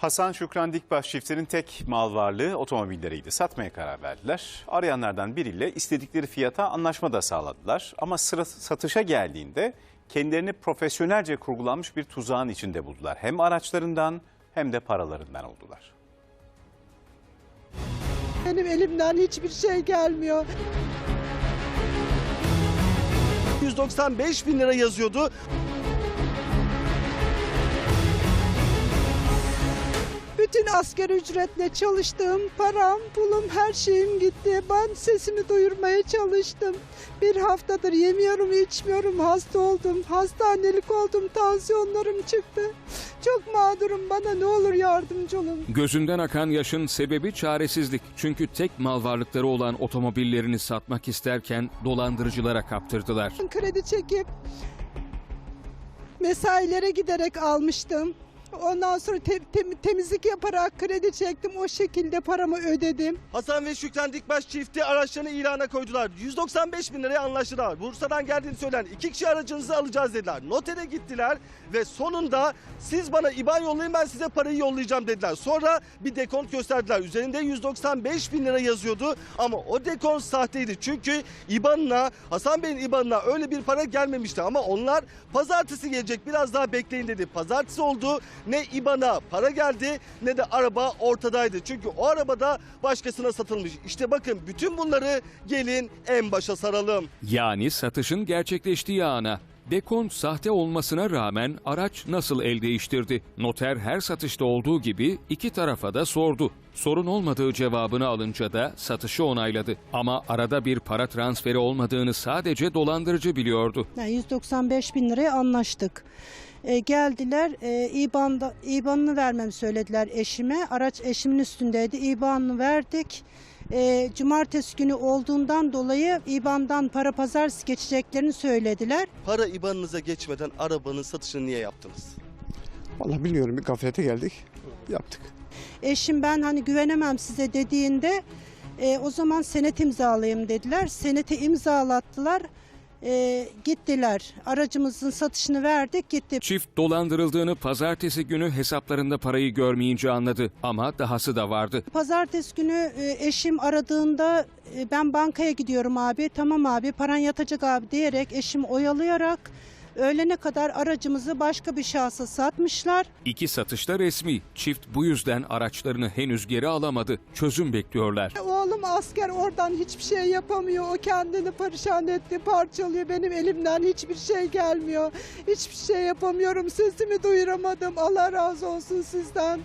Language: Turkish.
Hasan Şükran Dikbaş çiftinin tek mal varlığı otomobilleriydi. Satmaya karar verdiler. Arayanlardan biriyle istedikleri fiyata anlaşma da sağladılar. Ama sıra satışa geldiğinde kendilerini profesyonelce kurgulanmış bir tuzağın içinde buldular. Hem araçlarından hem de paralarından oldular. Benim elimden hiçbir şey gelmiyor. 195 bin lira yazıyordu. Bütün asgari ücretle çalıştığım param, pulum, her şeyim gitti. Ben sesimi duyurmaya çalıştım. Bir haftadır yemiyorum, içmiyorum, hasta oldum. Hastanelik oldum, tansiyonlarım çıktı. Çok mağdurum, bana ne olur yardımcı olun. Gözünden akan yaşın sebebi çaresizlik. Çünkü tek mal varlıkları olan otomobillerini satmak isterken dolandırıcılara kaptırdılar. Kredi çekip mesailere giderek almıştım. Ondan sonra te- tem- temizlik yaparak kredi çektim. O şekilde paramı ödedim. Hasan ve Şükran Dikbaş çifti araçlarını ilana koydular. 195 bin liraya anlaştılar. Bursa'dan geldiğini söyleyen iki kişi aracınızı alacağız dediler. Notere gittiler ve sonunda siz bana IBAN yollayın ben size parayı yollayacağım dediler. Sonra bir dekont gösterdiler. Üzerinde 195 bin lira yazıyordu ama o dekont sahteydi. Çünkü IBAN'ına Hasan Bey'in IBAN'ına öyle bir para gelmemişti ama onlar pazartesi gelecek biraz daha bekleyin dedi. Pazartesi oldu ne IBAN'a para geldi ne de araba ortadaydı. Çünkü o arabada başkasına satılmış. İşte bakın bütün bunları gelin en başa saralım. Yani satışın gerçekleştiği ana. Dekont sahte olmasına rağmen araç nasıl el değiştirdi? Noter her satışta olduğu gibi iki tarafa da sordu. Sorun olmadığı cevabını alınca da satışı onayladı. Ama arada bir para transferi olmadığını sadece dolandırıcı biliyordu. Yani 195 bin liraya anlaştık. E, geldiler e, İBAN'da İBAN'ını vermemi söylediler eşime. Araç eşimin üstündeydi. İBAN'ını verdik. E, cumartesi günü olduğundan dolayı İBAN'dan para pazartesi geçeceklerini söylediler. Para IBAN'ınıza geçmeden arabanın satışını niye yaptınız? Vallahi bilmiyorum bir gaflete geldik yaptık. Eşim ben hani güvenemem size dediğinde e, o zaman senet imzalayayım dediler. Seneti imzalattılar. E, gittiler. Aracımızın satışını verdik gitti. Çift dolandırıldığını pazartesi günü hesaplarında parayı görmeyince anladı. Ama dahası da vardı. Pazartesi günü e, eşim aradığında e, ben bankaya gidiyorum abi. Tamam abi paran yatacak abi diyerek eşim oyalayarak öğlene kadar aracımızı başka bir şahsa satmışlar. İki satışta resmi. Çift bu yüzden araçlarını henüz geri alamadı. Çözüm bekliyorlar. Oğlum asker oradan hiçbir şey yapamıyor. O kendini perişan etti, parçalıyor. Benim elimden hiçbir şey gelmiyor. Hiçbir şey yapamıyorum. Sesimi duyuramadım. Allah razı olsun sizden.